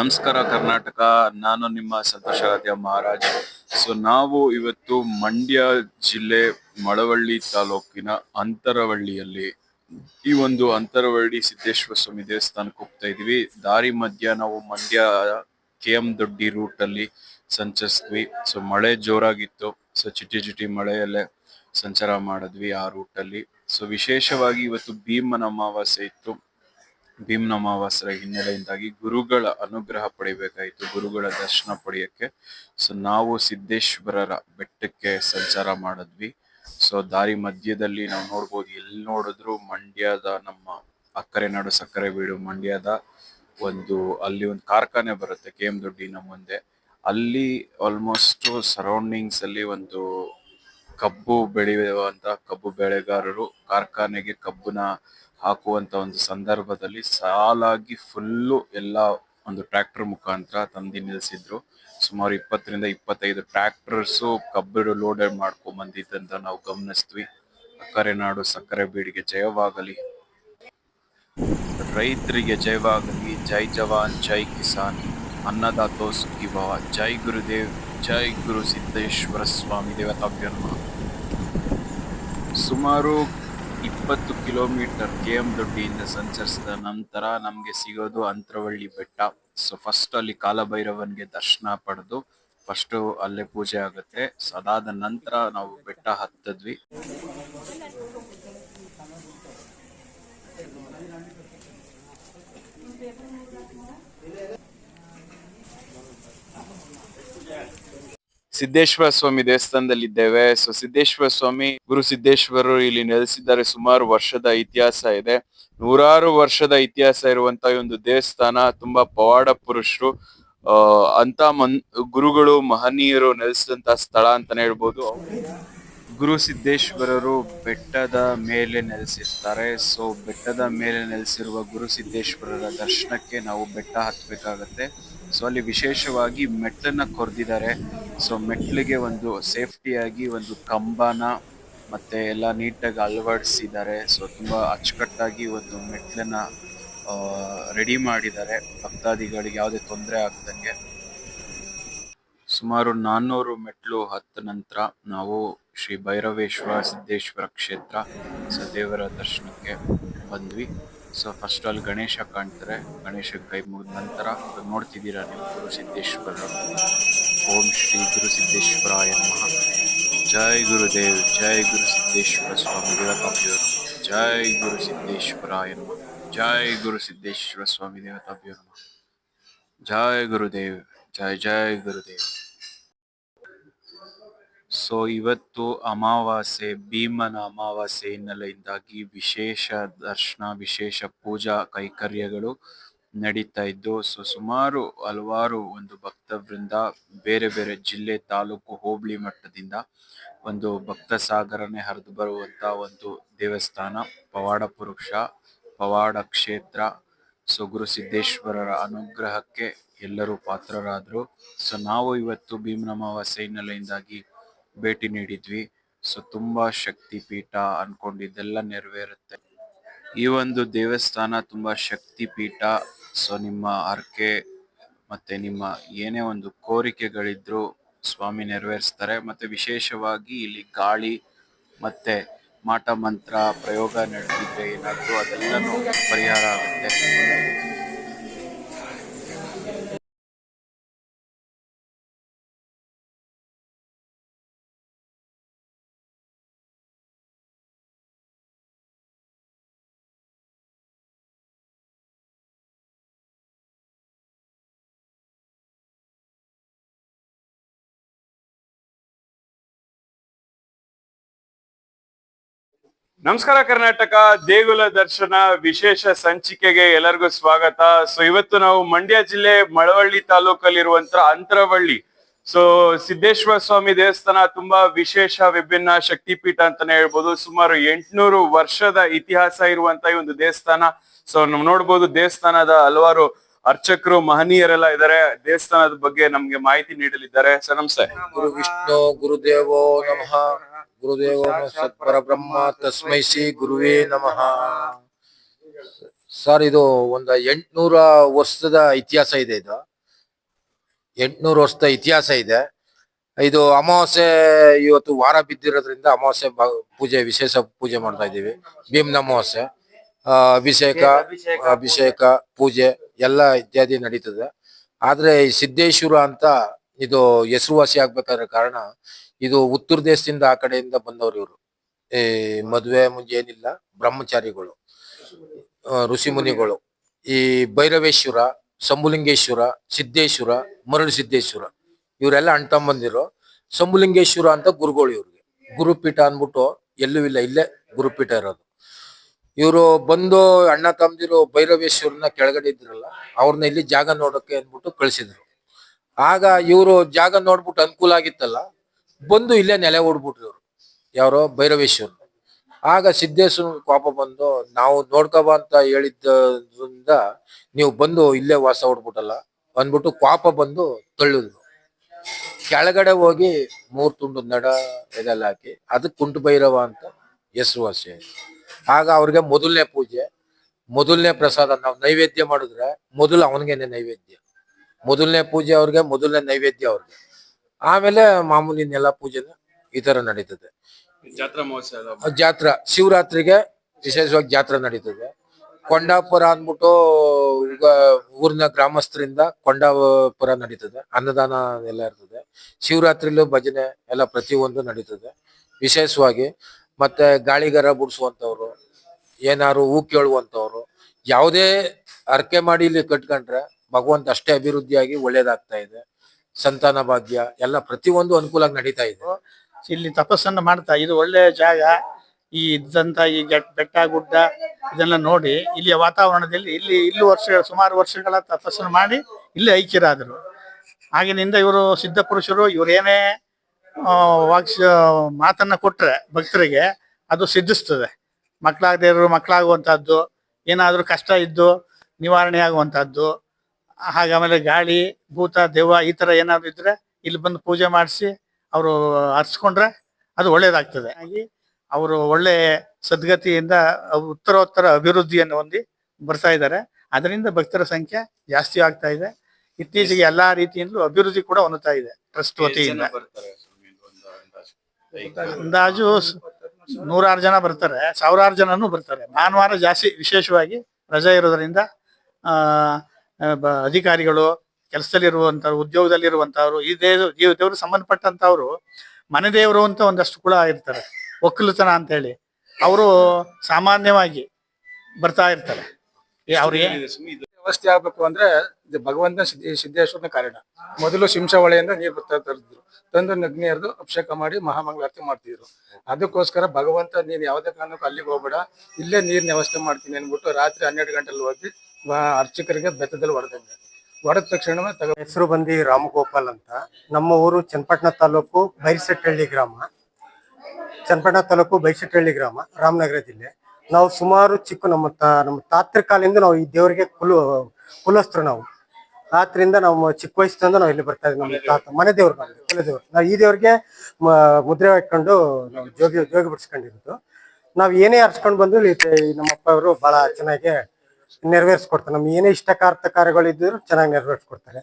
ನಮಸ್ಕಾರ ಕರ್ನಾಟಕ. ನಾನು ನಿಮ್ಮ ಸಂತೋಷ ಮಹಾರಾಜ್. ಸೊ ನಾವು ಇವತ್ತು ಮಂಡ್ಯ ಜಿಲ್ಲೆ ಮಳವಳ್ಳಿ ತಾಲೂಕಿನ ಅಂತರವಳ್ಳಿಯಲ್ಲಿ ಈ ಒಂದು ಅಂತರವಳ್ಳಿ ಸಿದ್ದೇಶ್ವರ ಸ್ವಾಮಿ ದೇವಸ್ಥಾನಕ್ಕೆ ಹೋಗ್ತಾ ಇದೀವಿ ದಾರಿ ಮಧ್ಯ ನಾವು Mandya K M Doddi route ಅಲ್ಲಿ ಸಂಚರಿಸಿದ್ವಿ. ಸೊ ಮಳೆ ಜೋರಾಗಿತ್ತು. ಸೊ ಚಿಟಿ ಚಿಟಿ ಮಳೆಯಲ್ಲೇ ಸಂಚಾರ ಮಾಡಿದ್ವಿ ಆ ರೂಟ್ ಅಲ್ಲಿ. ಸೊ ವಿಶೇಷವಾಗಿ ಇವತ್ತು ಭೀಮನ ಅಮಾವಾಸ್ಯೆ ಇತ್ತು. ಭೀಮನ ಅಮಾವಾಸ್ಯರ ಹಿನ್ನೆಲೆಯಿಂದಾಗಿ ಗುರುಗಳ ಅನುಗ್ರಹ ಪಡಿಬೇಕಾಯಿತು. ಗುರುಗಳ ದರ್ಶನ ಪಡೆಯಕ್ಕೆ. ಸೊ ನಾವು ಸಿದ್ದೇಶ್ವರರ ಬೆಟ್ಟಕ್ಕೆ ಸಂಚಾರ ಮಾಡಿದ್ವಿ. ಸೊ ದಾರಿ ಮಧ್ಯದಲ್ಲಿ ನಾವು ನೋಡ್ಬೋದು, ಎಲ್ಲಿ ನೋಡಿದ್ರು ಮಂಡ್ಯದ ನಮ್ಮ ಅಕ್ಕರೆ ನಾಡು, ಸಕ್ಕರೆ ಬೀಡು ಮಂಡ್ಯದ ಒಂದು, ಅಲ್ಲಿ ಒಂದು ಕಾರ್ಖಾನೆ ಬರುತ್ತೆ, ಕೆ ಎಂ ದೊಡ್ಡಿನ ಮುಂದೆ. ಅಲ್ಲಿ ಆಲ್ಮೋಸ್ಟ್ ಸರೌಂಡಿಂಗ್ಸ್ ಅಲ್ಲಿ ಒಂದು ಕಬ್ಬು ಬೆಳೆಯುವಂತ ಕಬ್ಬು ಬೆಳೆಗಾರರು ಕಾರ್ಖಾನೆಗೆ ಕಬ್ಬನ್ನ ಹಾಕುವಂತ ಒಂದು ಸಂದರ್ಭದಲ್ಲಿ ಸಾಲಾಗಿ ಫುಲ್ಲು ಎಲ್ಲ ಒಂದು ಟ್ರ್ಯಾಕ್ಟರ್ ಮುಖಾಂತರ ತಂದು ನಿಲ್ಲಿಸಿದ್ರು. ಸುಮಾರು ಇಪ್ಪತ್ತರಿಂದ ಇಪ್ಪತ್ತೈದು ಟ್ರ್ಯಾಕ್ಟರ್ಸು ಕಬ್ಬಿಡು ಲೋಡೆಡ್ ಮಾಡ್ಕೊಂಡ್ ಬಂದಿದ್ದಂತ ನಾವು ಗಮನಿಸ್ತೀವಿ ಸಕ್ಕರೆ ನಾಡು, ಸಕ್ಕರೆ ಬೀಡಿಗೆ ಜಯವಾಗಲಿ. ರೈತರಿಗೆ ಜಯವಾಗಲಿ. ಜೈ ಜವಾನ್, ಜೈ ಕಿಸಾನ್. ಅನ್ನದಾತೋ ಸುಖಿ ಭವ ಜೈ ಗುರುದೇವ್, ಜೈ ಗುರು ಸಿದ್ದೇಶ್ವರ ಸ್ವಾಮಿ ದೇವತಾಭ್ಯನ್ಮ ಸುಮಾರು ಇಪ್ಪತ್ತು ಕಿಲೋಮೀಟರ್ ಕೆ ಎಂ ದೊಡ್ಡಿಯಿಂದ ಸಂಚರಿಸಿದ ನಂತರ ನಮಗೆ ಸಿಗೋದು ಅಂತರವಳ್ಳಿ ಬೆಟ್ಟ. ಸೊ ಫಸ್ಟ್ ಅಲ್ಲಿ ಕಾಲಭೈರವನ್ಗೆ ದರ್ಶನ ಪಡೆದು ಫಸ್ಟ್ ಅಲ್ಲೇ ಪೂಜೆ ಆಗುತ್ತೆ. ಸೊ ಅದಾದ ನಂತರ ನಾವು ಬೆಟ್ಟ ಹತ್ತದ್ವಿ. ಸಿದ್ದೇಶ್ವರ ಸ್ವಾಮಿ ದೇವಸ್ಥಾನದಲ್ಲಿ ಇದ್ದೇವೆ. ಸೊ ಸಿದ್ದೇಶ್ವರ ಸ್ವಾಮಿ, ಗುರು ಸಿದ್ದೇಶ್ವರರು ಇಲ್ಲಿ ನೆಲೆಸಿದ್ದಾರೆ. ಸುಮಾರು ವರ್ಷದ ಇತಿಹಾಸ ಇದೆ. ನೂರಾರು ವರ್ಷದ ಇತಿಹಾಸ ಇರುವಂತಹ ಒಂದು ದೇವಸ್ಥಾನ, ತುಂಬಾ ಪವಾಡ ಪುರುಷರು ಅಂತ ಮನ್, ಗುರುಗಳು, ಮಹನೀಯರು ನೆಲೆಸಿದಂತ ಸ್ಥಳ ಅಂತಾನೆ ಹೇಳ್ಬೋದು. ಗುರು ಸಿದ್ದೇಶ್ವರರು ಬೆಟ್ಟದ ಮೇಲೆ ನೆಲೆಸಿರ್ತಾರೆ. ಸೊ ಬೆಟ್ಟದ ಮೇಲೆ ನೆಲೆಸಿರುವ ಗುರು ಸಿದ್ದೇಶ್ವರರ ದರ್ಶನಕ್ಕೆ ನಾವು ಬೆಟ್ಟ ಹತ್ತಬೇಕಾಗತ್ತೆ. ಸೊ ಅಲ್ಲಿ ವಿಶೇಷವಾಗಿ ಮೆಟ್ಟನ್ನ ಕೊರೆದಿದ್ದಾರೆ. ಸೊ ಮೆಟ್ಲಿಗೆ ಒಂದು ಸೇಫ್ಟಿಯಾಗಿ ಒಂದು ಕಂಬನ ಮತ್ತೆ ಎಲ್ಲ ನೀಟಾಗಿ ಅಳವಡಿಸಿದ್ದಾರೆ. ಸೊ ತುಂಬಾ ಅಚ್ಚುಕಟ್ಟಾಗಿ ಒಂದು ಮೆಟ್ಲನ್ನ ರೆಡಿ ಮಾಡಿದ್ದಾರೆ. ಭಕ್ತಾದಿಗಳಿಗೆ ಯಾವುದೇ ತೊಂದರೆ ಆಗ್ದಂಗೆ. ಸುಮಾರು ನಾನ್ನೂರು ಮೆಟ್ಲು ಹತ್ತ ನಂತರ ನಾವು ಶ್ರೀ ಭೈರವೇಶ್ವರ ಸಿದ್ದೇಶ್ವರ ಕ್ಷೇತ್ರ ಸೊ ದೇವರ ದರ್ಶನಕ್ಕೆ ಬಂದ್ವಿ. ಸೊ ಫಸ್ಟ್ ಅಲ್ಲಿ ಗಣೇಶ ಕಾಣ್ತಾರೆ. ಗಣೇಶ ಕೈ ಮುಗಿದ ನಂತರ ಇವಾಗ ನೋಡ್ತಿದ್ದೀರಾ ನೀವು ಗುರು ಸಿದ್ದೇಶ್ವರ? ಓಂ ಶ್ರೀ ಗುರು ಸಿದ್ದೇಶ್ವರಾಯ ನಮಃ. ಜೈ ಗುರುದೇವ್, ಜೈ ಗುರು ಸಿದ್ದೇಶ್ವರ ಸ್ವಾಮಿ ದೇವತಾಭ್ಯರು ಜೈ ಗುರು ಸಿದ್ದೇಶ್ವರಾಯ ನಮಃ. ಜೈ ಗುರು ಸಿದ್ದೇಶ್ವರ ಸ್ವಾಮಿ ದೇವತಾಭ್ಯರು ನಮಃ. ಜೈ ಗುರುದೇವ್, ಜೈ ಜೈ ಗುರುದೇವ್. ಸೊ ಇವತ್ತು ಅಮಾವಾಸ್ಯೆ, ಭೀಮನ ಅಮಾವಾಸ್ಯೆ ಹಿನ್ನೆಲೆಯಿಂದಾಗಿ ವಿಶೇಷ ದರ್ಶನ, ವಿಶೇಷ ಪೂಜಾ ಕೈಕರ್ಯಗಳು ನಡೀತಾ ಇದ್ದು, ಸೊ ಸುಮಾರು ಹಲವಾರು ಒಂದು ಭಕ್ತವೃಂದ ಬೇರೆ ಬೇರೆ ಜಿಲ್ಲೆ, ತಾಲೂಕು, ಹೋಬಳಿ ಮಟ್ಟದಿಂದ ಒಂದು ಭಕ್ತ ಸಾಗರನೆ ಹರಿದು ಬರುವಂತ ಒಂದು ದೇವಸ್ಥಾನ, ಪವಾಡ ಪುರುಷ, ಪವಾಡ ಕ್ಷೇತ್ರ. ಸೊ ಗುರು ಸಿದ್ದೇಶ್ವರರ ಅನುಗ್ರಹಕ್ಕೆ ಎಲ್ಲರೂ ಪಾತ್ರರಾದರು. ಸೊ ನಾವು ಇವತ್ತು ಭೀಮನ ಅಮಾವಾಸ್ಯೆ ಹಿನ್ನೆಲೆಯಿಂದಾಗಿ ಭೇಟಿ ನೀಡಿದ್ವಿ. ಸೊ ತುಂಬಾ ಶಕ್ತಿ ಪೀಠ ಅನ್ಕೊಂಡಿದ್ದೆಲ್ಲ ನೆರವೇರುತ್ತೆ. ಈ ಒಂದು ದೇವಸ್ಥಾನ ತುಂಬಾ ಶಕ್ತಿ ಪೀಠ ಸೊ ನಿಮ್ಮ ಹರಕೆ ಮತ್ತೆ ನಿಮ್ಮ ಏನೇ ಒಂದು ಕೋರಿಕೆಗಳಿದ್ರು ಸ್ವಾಮಿ ನೆರವೇರಿಸ್ತಾರೆ. ಮತ್ತೆ ವಿಶೇಷವಾಗಿ ಇಲ್ಲಿ ಗಾಳಿ ಮತ್ತೆ ಮಾಟ ಮಂತ್ರ ಪ್ರಯೋಗ ನಡೆದಿದ್ರೆ ಏನಾದ್ರು ಅದೆಲ್ಲನೂ ಪರಿಹಾರ ಆಗುತ್ತೆ. ನಮಸ್ಕಾರ ಕರ್ನಾಟಕ, ದೇಗುಲ ದರ್ಶನ ವಿಶೇಷ ಸಂಚಿಕೆಗೆ ಎಲ್ಲರಿಗೂ ಸ್ವಾಗತ. ಸೊ ಇವತ್ತು ನಾವು ಮಂಡ್ಯ ಜಿಲ್ಲೆ ಮಳವಳ್ಳಿ ತಾಲೂಕಲ್ಲಿರುವಂತ ಅಂತರವಳ್ಳಿ. ಸೊ ಸಿದ್ದೇಶ್ವರ ಸ್ವಾಮಿ ದೇವಸ್ಥಾನ ತುಂಬಾ ವಿಶೇಷ ವಿಭಿನ್ನ ಶಕ್ತಿಪೀಠ ಅಂತಾನೆ ಹೇಳ್ಬೋದು. ಸುಮಾರು ಎಂಟ್ನೂರು ವರ್ಷದ ಇತಿಹಾಸ ಇರುವಂತ ಈ ಒಂದು ದೇವಸ್ಥಾನ. ಸೊ ನಾವು ನೋಡ್ಬೋದು ದೇವಸ್ಥಾನದ ಹಲವಾರು ಅರ್ಚಕರು, ಮಹನೀಯರೆಲ್ಲ ಇದ್ದಾರೆ. ದೇವಸ್ಥಾನದ ಬಗ್ಗೆ ನಮ್ಗೆ ಮಾಹಿತಿ ನೀಡಲಿದ್ದಾರೆ. ಸರ್ ನಮಸ್ತೆ. ಗುರು ವಿಷ್ಣು, ಗುರುದೇವೋ ನಮಃ. ಗುರುದೇವೋ ಸತ್ಪರಬ್ರಹ್ಮ ತಸ್ಮೈ ಶ್ರೀ ಗುರುವೇ ನಮಃ. ಸರ್ ಇದು ಒಂದು ಎಂಟ್ನೂರ ವರ್ಷದ ಇತಿಹಾಸ ಇದೆ ಇದು. ಎಂಟ್ನೂರು ವರ್ಷದ ಇತಿಹಾಸ ಇದೆ. ಇದು ಅಮಾವಾಸ್ಯೆ ಇವತ್ತು ವಾರ ಬಿದ್ದಿರೋದ್ರಿಂದ ಅಮಾವಾಸ್ಯೆ ಪೂಜೆ ವಿಶೇಷ ಪೂಜೆ ಮಾಡ್ತಾ ಇದ್ದೀವಿ. ಭೀಮ್ನ ಅಮಾವಾಸ್ಯೆ. ಆ, ಅಭಿಷೇಕ ಅಭಿಷೇಕ ಪೂಜೆ ಎಲ್ಲ ಇತ್ಯಾದಿ ನಡೀತದೆ. ಆದ್ರೆ ಸಿದ್ದೇಶ್ವರ ಅಂತ ಇದು ಹೆಸರುವಾಸಿ ಆಗ್ಬೇಕಾದ್ರೆ ಕಾರಣ ಇದು ಉತ್ತರ ದೇಶದಿಂದ ಆ ಕಡೆಯಿಂದ ಬಂದವರು ಇವರು. ಈ ಮದುವೆ ಮುಂಜೆ ಏನಿಲ್ಲ, ಬ್ರಹ್ಮಚಾರಿಗಳು ಋಷಿ ಮುನಿಗಳು ಈ ಭೈರವೇಶ್ವರ ಶಂಭುಲಿಂಗೇಶ್ವರ ಸಿದ್ದೇಶ್ವರ, ಮರಳು ಸಿದ್ದೇಶ್ವರ, ಇವರೆಲ್ಲ ತಮ್ಮಂದಿರು ಶಂಭುಲಿಂಗೇಶ್ವರ ಅಂತ ಗುರುಗಳು ಇವ್ರಿಗೆ. ಗುರುಪೀಠ ಅಂದ್ಬಿಟ್ಟು ಎಲ್ಲೂ ಇಲ್ಲ, ಇಲ್ಲೇ ಗುರುಪೀಠ ಇರೋದು. ಇವರು ಬಂದು ಅಣ್ಣ ತಮ್ಮದಿರು ಭೈರವೇಶ್ವರನ ಕೆಳಗಡೆ ಇದ್ರಲ್ಲ, ಅವ್ರನ್ನ ಇಲ್ಲಿ ಜಾಗ ನೋಡಕ್ಕೆ ಅಂದ್ಬಿಟ್ಟು ಕಳಿಸಿದ್ರು. ಆಗ ಇವರು ಜಾಗ ನೋಡ್ಬಿಟ್ಟು ಅನುಕೂಲ ಆಗಿತ್ತಲ್ಲ ಬಂದು ಇಲ್ಲೇ ನೆಲೆ ಓಡ್ಬಿಟ್ರು ಇವರು. ಯಾರೋ ಭೈರವೇಶ್ವರ. ಆಗ ಸಿದ್ದೇಶ್ವರ ಕೋಪ ಬಂದು ನಾವು ನೋಡ್ಕೋಬ ಅಂತ ಹೇಳಿದ್ದರಿಂದ ನೀವು ಬಂದು ಇಲ್ಲೇ ವಾಸ ಹೊಡ್ಬಿಟ್ಟಲ್ಲ ಅಂದ್ಬಿಟ್ಟು ಕೋಪ ಬಂದು ತಳ್ಳಿದ್ರು. ಕೆಳಗಡೆ ಹೋಗಿ ಮೂರ್ ತುಂಡು ನಡ ಇದೆಲ್ಲ ಹಾಕಿ ಅದಕ್ಕೆ ಕುಂಟು ಭೈರವ ಅಂತ ಹೆಸರುವಾಸಿ ಆಗ ಅವ್ರಿಗೆ ಮೊದಲನೇ ಪೂಜೆ. ಮೊದಲನೇ ಪ್ರಸಾದ ನಾವು ನೈವೇದ್ಯ ಮಾಡಿದ್ರೆ ಮೊದಲು ಅವನಿಗೇನೆ ನೈವೇದ್ಯ. ಮೊದಲನೇ ಪೂಜೆ ಅವ್ರಿಗೆ, ಮೊದಲನೇ ನೈವೇದ್ಯ ಅವ್ರಿಗೆ. ಆಮೇಲೆ ಮಾಮೂಲಿ ನೆಲ ಪೂಜೆ ಈ ತರ ನಡೀತದೆ. ಜಾತ್ರಾ ಮಹೋತ್ಸವ ಜಾತ್ರಾ ಶಿವರಾತ್ರಿಗೆ ವಿಶೇಷವಾಗಿ ಜಾತ್ರೆ ನಡೀತದೆ. ಕೊಂಡಾಪುರ ಅಂದ್ಬಿಟ್ಟು ಈಗ ಊರಿನ ಗ್ರಾಮಸ್ಥರಿಂದ ಕೊಂಡಾಪುರ ನಡೀತದೆ. ಅನ್ನದಾನ ಎಲ್ಲ ಇರ್ತದೆ. ಶಿವರಾತ್ರಿಲೂ ಭಜನೆ ಎಲ್ಲ ಪ್ರತಿಯೊಂದು ನಡೀತದೆ. ವಿಶೇಷವಾಗಿ ಮತ್ತೆ ಗಾಳಿಗರ ಬಿಡಿಸುವಂಥವ್ರು ಏನಾರು ಹೂ ಕೇಳುವಂತವ್ರು ಯಾವುದೇ ಅರ್ಕೆ ಮಾಡಿ ಇಲ್ಲಿ ಕಟ್ಕೊಂಡ್ರೆ ಭಗವಂತ ಅಷ್ಟೇ ಅಭಿವೃದ್ಧಿಯಾಗಿ ಒಳ್ಳೇದಾಗ್ತಾ ಇದೆ. ಸಂತಾನ ಭಾಗ್ಯ ಎಲ್ಲ ಪ್ರತಿಯೊಂದು ಅನುಕೂಲ ನಡೀತಾ ಇದೆ. ಇಲ್ಲಿ ತಪಸ್ಸನ್ನು ಮಾಡ್ತಾ, ಇದು ಒಳ್ಳೆಯ ಜಾಗ. ಈ ಇದ್ದಂತ ಈ ಬೆಟ್ಟ ಗುಡ್ಡ ಇದೆಲ್ಲ ನೋಡಿ, ಇಲ್ಲಿಯ ವಾತಾವರಣದಲ್ಲಿ ಇಲ್ಲಿ ಇಲ್ಲಿ ವರ್ಷ, ಸುಮಾರು ವರ್ಷಗಳ ತಪಸ್ಸನ್ನು ಮಾಡಿ ಇಲ್ಲಿ ಐಕ್ಯರಾದರು. ಆಗಿನಿಂದ ಇವರು ಸಿದ್ಧ ಪುರುಷರು ಇವರೇನೇ ವಾಕ್ಸ್, ಮಾತನ್ನ ಕೊಟ್ರೆ ಭಕ್ತರಿಗೆ ಅದು ಸಿದ್ಧಿಸ್ತದೆ. ಮಕ್ಕಳಾಗದೇ ಇರೋರು ಮಕ್ಕಳಾಗುವಂತಹದ್ದು ಏನಾದ್ರೂ ಕಷ್ಟ ಇದ್ದು ನಿವಾರಣೆ ಆಗುವಂತಹದ್ದು ಹಾಗೆ ಆಮೇಲೆ ಗಾಳಿ ಭೂತ ದೆವ್ವ ಈ ತರ ಏನಾದ್ರು ಇದ್ರೆ ಇಲ್ಲಿ ಬಂದು ಪೂಜೆ ಮಾಡಿಸಿ ಅವರು ಹರ್ಸ್ಕೊಂಡ್ರೆ ಅದು ಒಳ್ಳೇದಾಗ್ತದೆ. ಹಾಗೆ ಅವರು ಒಳ್ಳೆ ಸದ್ಗತಿಯಿಂದ ಉತ್ತರೋತ್ತರ ಅಭಿವೃದ್ಧಿಯನ್ನು ಹೊಂದಿ ಬರ್ತಾ ಇದ್ದಾರೆ. ಅದರಿಂದ ಭಕ್ತರ ಸಂಖ್ಯೆ ಜಾಸ್ತಿ ಆಗ್ತಾ ಇದೆ. ಇತ್ತೀಚೆಗೆ ಎಲ್ಲಾ ರೀತಿಯಿಂದಲೂ ಅಭಿವೃದ್ಧಿ ಕೂಡ ಹೊಂದುತ್ತಾ ಇದೆ ಟ್ರಸ್ಟ್ ವತಿಯಿಂದ. ಅಂದಾಜು. ನೂರಾರು ಜನ ಬರ್ತಾರೆ ಸಾವಿರಾರು ಜನನು ಬರ್ತಾರೆ. ಭಾನುವಾರ ಜಾಸ್ತಿ ವಿಶೇಷವಾಗಿ ರಜೆ ಇರೋದ್ರಿಂದ ಆ ಅಧಿಕಾರಿಗಳು ಕೆಲಸದಲ್ಲಿರುವಂಥವ್ರು ಉದ್ಯೋಗದಲ್ಲಿರುವಂತವ್ರು ಈ ದೇವ ಈ ದೇವರು ಸಂಬಂಧಪಟ್ಟಂತವ್ರು ಮನೆ ದೇವರು ಅಂತ ಒಂದಷ್ಟು ಕೂಡ ಇರ್ತಾರೆ. ಒಕ್ಕಲುತನ ಅಂತ ಹೇಳಿ ಅವರು ಸಾಮಾನ್ಯವಾಗಿ ಬರ್ತಾ ಇರ್ತಾರೆ. ಅವ್ರಿಗೆ ಇದು ವ್ಯವಸ್ಥೆ ಆಗ್ಬೇಕು ಅಂದ್ರೆ ಇದು ಭಗವಂತ ಸಿದ್ಧ, ಸಿದ್ದೇಶ್ವರನ ಕಾರಣ. ಮೊದಲು ಸಿಂಸವಳೆಯಿಂದ ನೀರು ಬರ್ತಾ ತರಿದ್ರು ತಂದು ನಗ್ನಿ ಹರಿದು ಅಭಿಷೇಕ ಮಾಡಿ ಮಹಾಮಂಗಳಾರತಿ ಮಾಡ್ತಿದ್ರು. ಅದಕ್ಕೋಸ್ಕರ ಭಗವಂತ, ನೀನ್ ಯಾವುದೇ ಕಾರಣಕ್ಕೂ ಅಲ್ಲಿಗೆ ಹೋಗ್ಬೇಡ. ಇಲ್ಲೇ ನೀರಿನ ವ್ಯವಸ್ಥೆ ಮಾಡ್ತೀನಿ ಅಂದ್ಬಿಟ್ಟು ರಾತ್ರಿ ಹನ್ನೆರಡು ಗಂಟೆಲಿ ಹೋಗಿ ಅರ್ಚಕರಿಗೆ ಬೆತ್ತದಲ್ಲಿ ಹೊಡೆದಂಗೆ ಹೊಡೆದ ತಕ್ಷಣವೇ ತಗ ಹೆಸರು ಬಂದು ರಾಮಗೋಪಾಲ್ ಅಂತ. ನಮ್ಮ ಊರು ಚನ್ನಪಟ್ಟಣ ತಾಲೂಕು ಬೈರ್ಸೆಟ್ಟಹಳ್ಳಿ ಗ್ರಾಮ. ಚನ್ನಪಟ್ಟಣ ತಾಲೂಕು ಬೈರ್ಸೆಟ್ಟಹಳ್ಳಿ ಗ್ರಾಮ, ರಾಮನಗರ ಜಿಲ್ಲೆ. ನಾವು ಸುಮಾರು ಚಿಕ್ಕ ನಮ್ಮ ತಾ, ನಮ್ಮ ತಾತ್ರ ಕಾಲದಿಂದ ನಾವು ಈ ದೇವರಿಗೆ ಕುಲು, ಕುಲಸ್ಥರು ನಾವು. ಆದ್ರಿಂದ ನಾವು ಚಿಕ್ಕ ವಯಸ್ಸಿನಿಂದ ನಾವು ಇಲ್ಲಿ ಬರ್ತಾ ಇದ್ದೀವಿ. ನಮ್ಮ ತಾತ, ಮನೆ ದೇವ್ರು ಕುಲ ಕುಲದೇವ್ರು ನಾವು ಈ ದೇವ್ರಿಗೆ ಮುದ್ರೆ ಇಟ್ಕೊಂಡು ನಾವು ಜೋಗಿ ಜೋಗಿ ಬಿಡಿಸ್ಕೊಂಡಿರೋದು ನಾವು ಏನೇ ಹರ್ಸ್ಕೊಂಡು ಬಂದ್ರು ನಮ್ಮಪ್ಪ ಅವರು ಬಹಳ ಚೆನ್ನಾಗಿ ನೆರವೇರಿಸ್ಕೊಡ್ತಾರೆ. ನಮ್ಗೆ ಏನೇ ಇಷ್ಟಕಾರ್ಥ ಕಾರ್ಯಗಳಿದ್ರು ಚೆನ್ನಾಗಿ ನೆರವೇರಿಸ್ಕೊಡ್ತಾರೆ.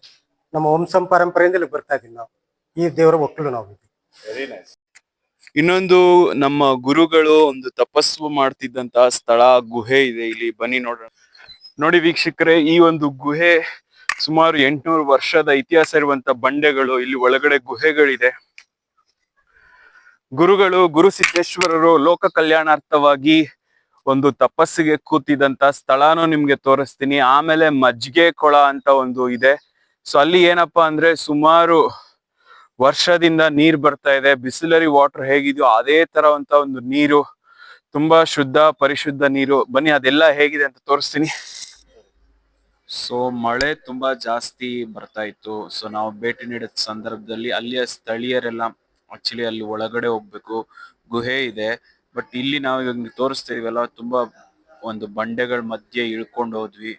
ನಮ್ಮ ವಂಶಂ ಪರಂಪರೆಯಿಂದ ಬರ್ತಾ ಇದೀವಿ ನಾವು. ಈ ದೇವರ ಒಕ್ಕಲು ನಾವು. ಇನ್ನೊಂದು ನಮ್ಮ ಗುರುಗಳು ಒಂದು ತಪಸ್ಸು ಮಾಡ್ತಿದ್ದಂತ ಸ್ಥಳ, ಗುಹೆ ಇದೆ ಇಲ್ಲಿ. ಬನ್ನಿ ನೋಡ ನೋಡಿ ವೀಕ್ಷಕರೇ, ಈ ಒಂದು ಗುಹೆ ಸುಮಾರು ಎಂಟುನೂರು ವರ್ಷದ ಇತಿಹಾಸ ಇರುವಂತ ಬಂಡೆಗಳು, ಇಲ್ಲಿ ಒಳಗಡೆ ಗುಹೆಗಳಿದೆ. ಗುರುಗಳು, ಗುರು ಸಿದ್ದೇಶ್ವರರು ಲೋಕ ಕಲ್ಯಾಣಾರ್ಥವಾಗಿ ಒಂದು ತಪಸ್ಸಿಗೆ ಕೂತಿದಂತ ಸ್ಥಳನೂ ನಿಮ್ಗೆ ತೋರಿಸ್ತೀನಿ. ಆಮೇಲೆ ಮಜ್ಜಿಗೆ ಕೊಳ ಅಂತ ಒಂದು ಇದೆ. ಸೊ ಅಲ್ಲಿ ಏನಪ್ಪಾ ಅಂದ್ರೆ ಸುಮಾರು ವರ್ಷದಿಂದ ನೀರ್ ಬರ್ತಾ ಇದೆ. ಬಿಸಿಲರಿ ವಾಟರ್ ಹೇಗಿದೆಯೋ ಅದೇ ತರವಂತ ಒಂದು ನೀರು, ತುಂಬಾ ಶುದ್ಧ ಪರಿಶುದ್ಧ ನೀರು. ಬನ್ನಿ, ಅದೆಲ್ಲ ಹೇಗಿದೆ ಅಂತ ತೋರಿಸ್ತೀನಿ. ಸೊ ಮಳೆ ತುಂಬಾ ಜಾಸ್ತಿ ಬರ್ತಾ ಇತ್ತು. ಸೊ ನಾವು ಭೇಟಿ ನೀಡಿದ ಸಂದರ್ಭದಲ್ಲಿ ಅಲ್ಲಿಯ ಸ್ಥಳೀಯರೆಲ್ಲ ಆಕ್ಚುಲಿ ಅಲ್ಲಿ ಒಳಗಡೆ ಹೋಗ್ಬೇಕು. ಗುಹೆ ಇದೆ. ಬಟ್ ಇಲ್ಲಿ ನಾವು ಇವಾಗ ತೋರಿಸ್ತಾ ಇದೀವಲ್ಲ, ತುಂಬಾ ಒಂದು ಬಂಡೆಗಳ ಮಧ್ಯೆ ಇಳ್ಕೊಂಡು ಹೋದ್ವಿ.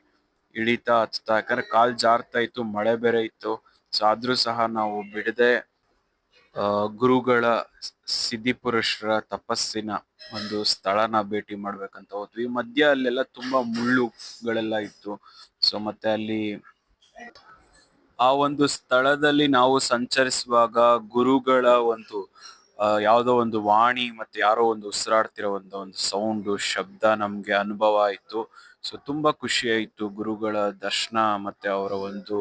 ಇಳಿತಾ ಹಚ್ತಾ, ಯಾಕಂದ್ರೆ ಕಾಲ್ ಜಾರ್ತಾ ಇತ್ತು, ಮಳೆ ಬೇರೆ ಇತ್ತು. ಸೊ ಆದ್ರೂ ಸಹ ನಾವು ಬಿಡದೆ ಗುರುಗಳ ಗುರುಗಳ ಸಿದ್ಧಿಪುರುಷರ ತಪಸ್ಸಿನ ಒಂದು ಸ್ಥಳನ ಭೇಟಿ ಮಾಡ್ಬೇಕಂತ ಹೋದ್ವಿ. ಮಧ್ಯ ಅಲ್ಲೆಲ್ಲ ತುಂಬಾ ಮುಳ್ಳುಗಳೆಲ್ಲ ಇತ್ತು. ಸೊ ಮತ್ತೆ ಅಲ್ಲಿ ಆ ಒಂದು ಸ್ಥಳದಲ್ಲಿ ನಾವು ಸಂಚರಿಸುವಾಗ ಗುರುಗಳ ಒಂದು ಯಾವುದೋ ಒಂದು ವಾಣಿ ಮತ್ತೆ ಯಾರೋ ಒಂದು ಉಸಿರಾಡ್ತಿರೋ ಒಂದು ಒಂದು ಸೌಂಡು ಶಬ್ದ ನಮ್ಗೆ ಅನುಭವ ಆಯ್ತು. ಸೊ ತುಂಬಾ ಖುಷಿ ಆಯ್ತು ಗುರುಗಳ ದರ್ಶನ ಮತ್ತೆ ಅವರ ಒಂದು,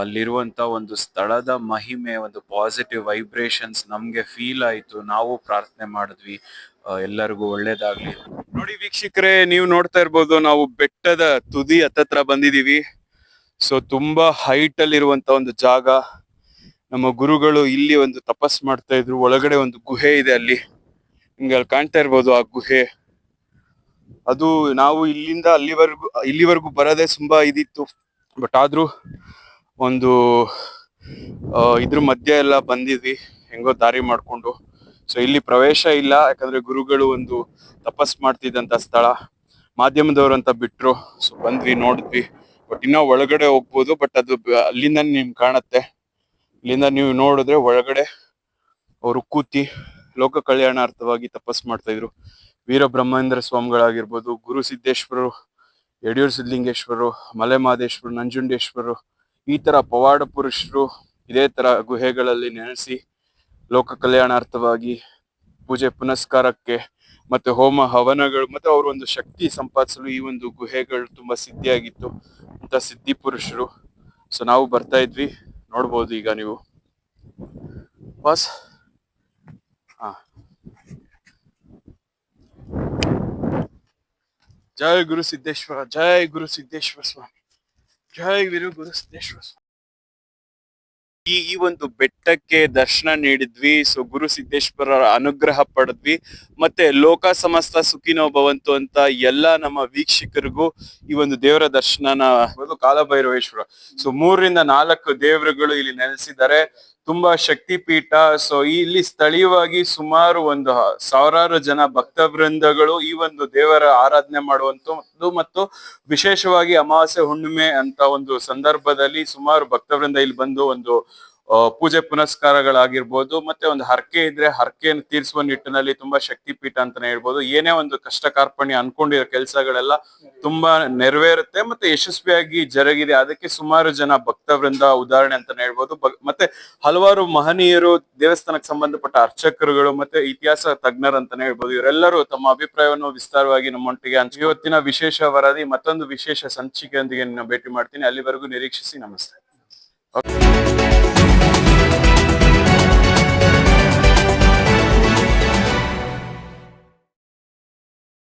ಅಲ್ಲಿರುವಂತ ಒಂದು ಸ್ಥಳದ ಮಹಿಮೆ, ಒಂದು ಪಾಸಿಟಿವ್ ವೈಬ್ರೇಷನ್ಸ್ ನಮ್ಗೆ ಫೀಲ್ ಆಯ್ತು. ನಾವು ಪ್ರಾರ್ಥನೆ ಮಾಡಿದ್ವಿ. ಎಲ್ಲರಿಗೂ ಒಳ್ಳೇದಾಗ್ಲಿ. ನೋಡಿ ವೀಕ್ಷಕರೇ, ನೀವು ನೋಡ್ತಾ ಇರ್ಬೋದು, ನಾವು ಬೆಟ್ಟದ ತುದಿ ಹತ್ತತ್ರ ಬಂದಿದೀವಿ ಸೊ ತುಂಬಾ ಹೈಟ್ ಅಲ್ಲಿ ಇರುವಂತ ಒಂದು ಜಾಗ. ನಮ್ಮ ಗುರುಗಳು ಇಲ್ಲಿ ಒಂದು ತಪಸ್ ಮಾಡ್ತಾ ಇದ್ರು, ಒಳಗಡೆ ಒಂದು ಗುಹೆ ಇದೆ ಅಲ್ಲಿ. ನಿಮ್ಗೆ ಅಲ್ಲಿ ಕಾಣ್ತಾ ಇರ್ಬೋದು ಆ ಗುಹೆ. ಅದು ನಾವು ಇಲ್ಲಿಂದ ಅಲ್ಲಿವರೆಗೂ, ಇಲ್ಲಿವರೆಗೂ ಬರೋದೇ ತುಂಬಾ ಇದಿತ್ತು. ಬಟ್ ಆದ್ರೂ ಒಂದು ಇದ್ರ ಮಧ್ಯೆ ಎಲ್ಲ ಬಂದಿದ್ವಿ, ಹೆಂಗೋ ದಾರಿ ಮಾಡ್ಕೊಂಡು. ಸೊ ಇಲ್ಲಿ ಪ್ರವೇಶ ಇಲ್ಲ, ಯಾಕಂದ್ರೆ ಗುರುಗಳು ಒಂದು ತಪಸ್ ಮಾಡ್ತಿದ್ದಂತ ಸ್ಥಳ. ಮಾಧ್ಯಮದವರು ಅಂತ ಬಿಟ್ರು ಸೊ ಬಂದ್ವಿ, ನೋಡಿದ್ವಿ. ಬಟ್ ಇನ್ನೂ ಒಳಗಡೆ ಹೋಗ್ಬೋದು ಬಟ್ ಅದು ಅಲ್ಲಿಂದ ನಿಮ್ಗೆ ಕಾಣತ್ತೆ. ಇಲ್ಲಿಂದ ನೀವು ನೋಡಿದ್ರೆ ಒಳಗಡೆ ಅವರು ಕೂತಿ ಲೋಕ ಕಲ್ಯಾಣಾರ್ಥವಾಗಿ ತಪಸ್ ಮಾಡ್ತಾ ಇದ್ರು. ವೀರ ಬ್ರಹ್ಮೇಂದ್ರ ಸ್ವಾಮಿಗಳಾಗಿರ್ಬೋದು, ಗುರು ಸಿದ್ದೇಶ್ವರರು ಯಡಿಯೂರು ಮಲೆ ಮಹದೇಶ್ವರರು ನಂಜುಂಡೇಶ್ವರರು ಈ ತರ ಪವಾಡ ಪುರುಷರು ಇದೇ ತರ ಗುಹೆಗಳಲ್ಲಿ ನೆನೆಸಿ ಲೋಕ ಕಲ್ಯಾಣಾರ್ಥವಾಗಿ ಪೂಜೆ ಪುನಸ್ಕಾರಕ್ಕೆ ಮತ್ತೆ ಹೋಮ ಹವನಗಳು ಮತ್ತೆ ಅವರು ಒಂದು ಶಕ್ತಿ ಸಂಪಾದಿಸಲು ಈ ಒಂದು ಗುಹೆಗಳು ತುಂಬಾ ಸಿದ್ಧಿಯಾಗಿತ್ತು. ಅಂತ ಸಿದ್ಧಿ ಪುರುಷರು. ಸೊ ನಾವು ಬರ್ತಾ ಇದ್ವಿ. ನೋಡ್ಬೋದು ಈಗ ನೀವು. ಬಸ್? ಹಾ. ಜೈ ಗುರು ಸಿದ್ದೇಶ್ವರ ಜಯ ಗುರು ಸಿದ್ದೇಶ್ವರ ಸ್ವಾಮಿ. ಜಯ ಗುರು ಗುರು ಸಿದ್ದೇಶ್ವರ ಸ್ವಾಮಿ. ಈ ಈ ಒಂದು ಬೆಟ್ಟಕ್ಕೆ ದರ್ಶನ ನೀಡಿದ್ವಿ. ಸೊ, ಗುರು ಸಿದ್ದೇಶ್ವರರ ಅನುಗ್ರಹ ಪಡೆದ್ವಿ. ಮತ್ತೆ ಲೋಕ ಸಮಸ್ತ ಸುಖಿನೋ ಭವಂತು ಅಂತ ಎಲ್ಲಾ ನಮ್ಮ ವೀಕ್ಷಕರಿಗೂ ಈ ಒಂದು ದೇವರ ದರ್ಶನನ ಕಾಲಭೈರವೇಶ್ವರ. ಸೊ, ಮೂರರಿಂದ ನಾಲ್ಕು ದೇವರುಗಳು ಇಲ್ಲಿ ನೆಲೆಸಿದ್ದಾರೆ. ತುಂಬಾ ಶಕ್ತಿ ಪೀಠ ಸೊ ಇಲ್ಲಿ ಸ್ಥಳೀಯವಾಗಿ ಸುಮಾರು ಒಂದು ಸಾವಿರಾರು ಜನ ಭಕ್ತ ವೃಂದಗಳು ಈ ಒಂದು ದೇವರ ಆರಾಧನೆ ಮಾಡುವಂತದ್ದು ಮತ್ತು ವಿಶೇಷವಾಗಿ ಅಮಾವಾಸ್ಯ ಹುಣ್ಣಿಮೆ ಅಂತ ಒಂದು ಸಂದರ್ಭದಲ್ಲಿ ಸುಮಾರು ಭಕ್ತವೃಂದ ಇಲ್ಲಿ ಬಂದು ಒಂದು ಪೂಜೆ ಪುನಸ್ಕಾರಗಳಾಗಿರ್ಬೋದು, ಮತ್ತೆ ಒಂದು ಹರಕೆ ಇದ್ರೆ ಹರಕೆಯನ್ನು ತೀರಿಸುವ ನಿಟ್ಟಿನಲ್ಲಿ ತುಂಬಾ ಶಕ್ತಿ ಪೀಠ ಅಂತಾನೆ ಹೇಳ್ಬೋದು. ಏನೇ ಒಂದು ಕಷ್ಟ ಕಾರ್ಪಣ್ಯ ಅನ್ಕೊಂಡಿರೋ ಕೆಲಸಗಳೆಲ್ಲ ತುಂಬಾ ನೆರವೇರುತ್ತೆ, ಮತ್ತೆ ಯಶಸ್ವಿಯಾಗಿ ಜರುಗಿದೆ. ಅದಕ್ಕೆ ಸುಮಾರು ಜನ ಭಕ್ತವೃಂದ ಉದಾಹರಣೆ ಅಂತಾನೆ ಹೇಳ್ಬೋದು. ಮತ್ತೆ ಹಲವಾರು ಮಹನೀಯರು, ದೇವಸ್ಥಾನಕ್ಕೆ ಸಂಬಂಧಪಟ್ಟ ಅರ್ಚಕರುಗಳು, ಮತ್ತೆ ಇತಿಹಾಸ ತಜ್ಞರು ಅಂತಾನೆ ಹೇಳ್ಬೋದು. ಇವರೆಲ್ಲರೂ ತಮ್ಮ ಅಭಿಪ್ರಾಯವನ್ನು ವಿಸ್ತಾರವಾಗಿ ನಮ್ಮೊಟ್ಟಿಗೆ ಹಂಚಿ, ಇವತ್ತಿನ ವಿಶೇಷ ವರದಿ, ಮತ್ತೊಂದು ವಿಶೇಷ ಸಂಚಿಕೆಯೊಂದಿಗೆ ನಿನ್ನ ಭೇಟಿ ಮಾಡ್ತೀನಿ. ಅಲ್ಲಿವರೆಗೂ ನಿರೀಕ್ಷಿಸಿ ನಮಸ್ತೆ.